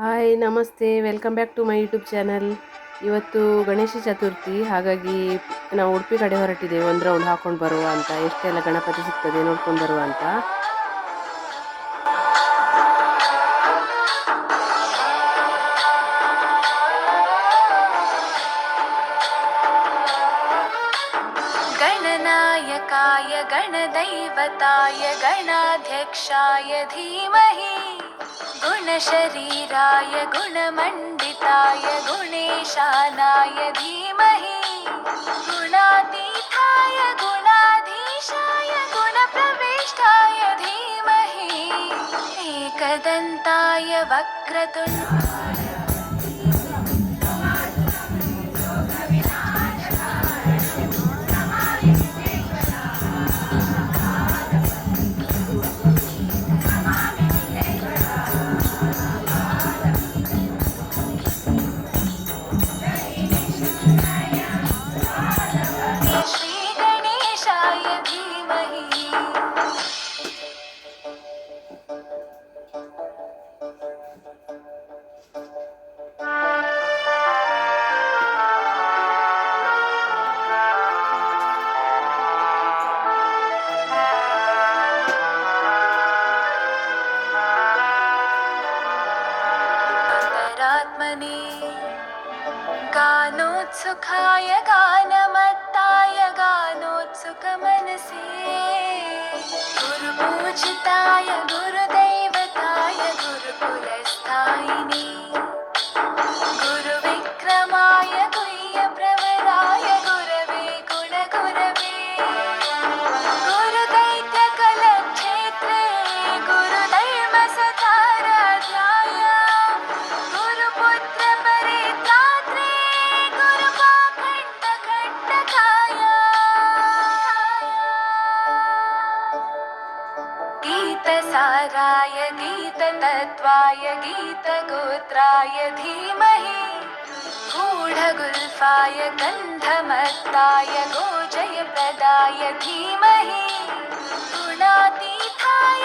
Hi ನಮಸ್ತೆ. Welcome back to my YouTube channel ಇವತ್ತು ಗಣೇಶ ಚತುರ್ಥಿ. ಹಾಗಾಗಿ ನಾವು ಉಡುಪಿ ಕಡೆ ಹೊರಟಿದ್ದೇವೆ. ಒಂದು ರೌಂಡ್ ಹಾಕೊಂಡು ಬರುವ ಅಂತ. ಎಷ್ಟೆಲ್ಲ ಗಣಪತಿ ಸಿಗ್ತದೆ ನೋಡ್ಕೊಂಡು ಬರುವ ಅಂತ. ಗಣನಾಯಕಾಯ, ಗಣದೈವತಾಯ, ಗಣಾಧ್ಯಕ್ಷಾಯ, ಧೀಮಹಿ. गुणशरीराय गुणमण्डिताय गुणेशानाय धीमहि। गुणातीताय गुणाधीशाय गुणप्रविष्टाय धीमहि। एकदन्ताय वक्रतुण्ड अन्तरात्मने गानोत्सुखाय गानमत्ताय गानोत्सुकमनसे। गुरुपूजिताय गुरुदैवताय गुरुकुलस्थायिने गीतसाराय गीततत्त्वाय गीतगोत्राय धीमहि। गूढगुल्फाय गन्धमत्ताय गोजयप्रदाय धीमहि। गुणातीताय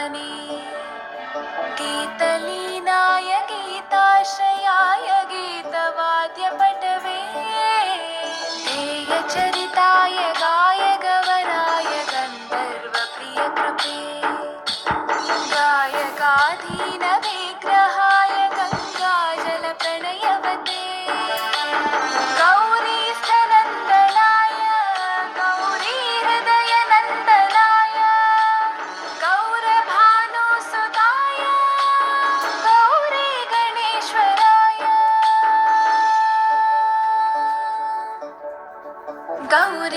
ग्रन्थान्तरात्मने गीतलीनाय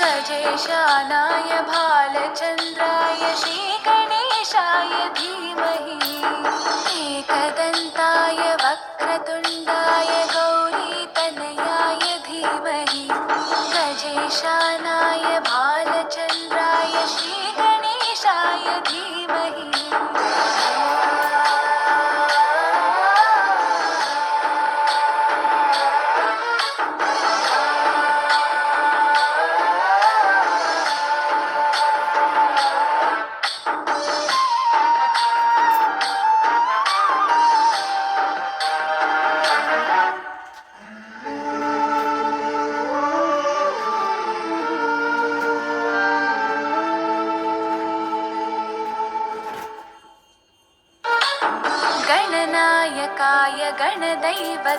गजेशानाय भालचन्द्राय श्रीगणेशाय धीमहि एकदन्ताय वक्रतुण्डाय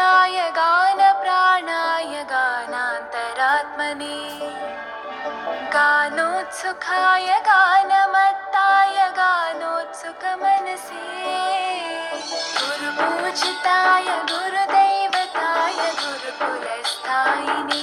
गानचतुराय गानप्राणाय गानान्तरात्मने। गानोत्सुखाय गानमत्ताय गानोत्सुकमनसे। गुरुपूजिताय गुरुदैवताय गुरुकुलस्थायिने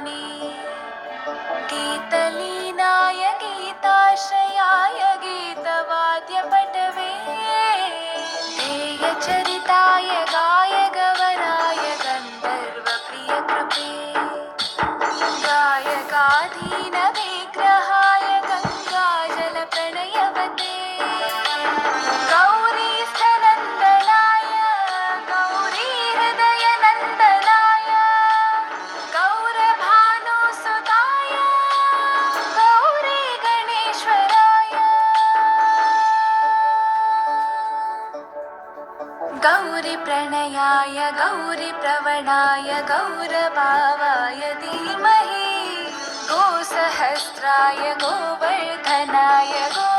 Me. गौरीप्रणयाय गौरीप्रवणाय गौरभावाय धीमहि। गोसहस्राय गोवर्धनाय गो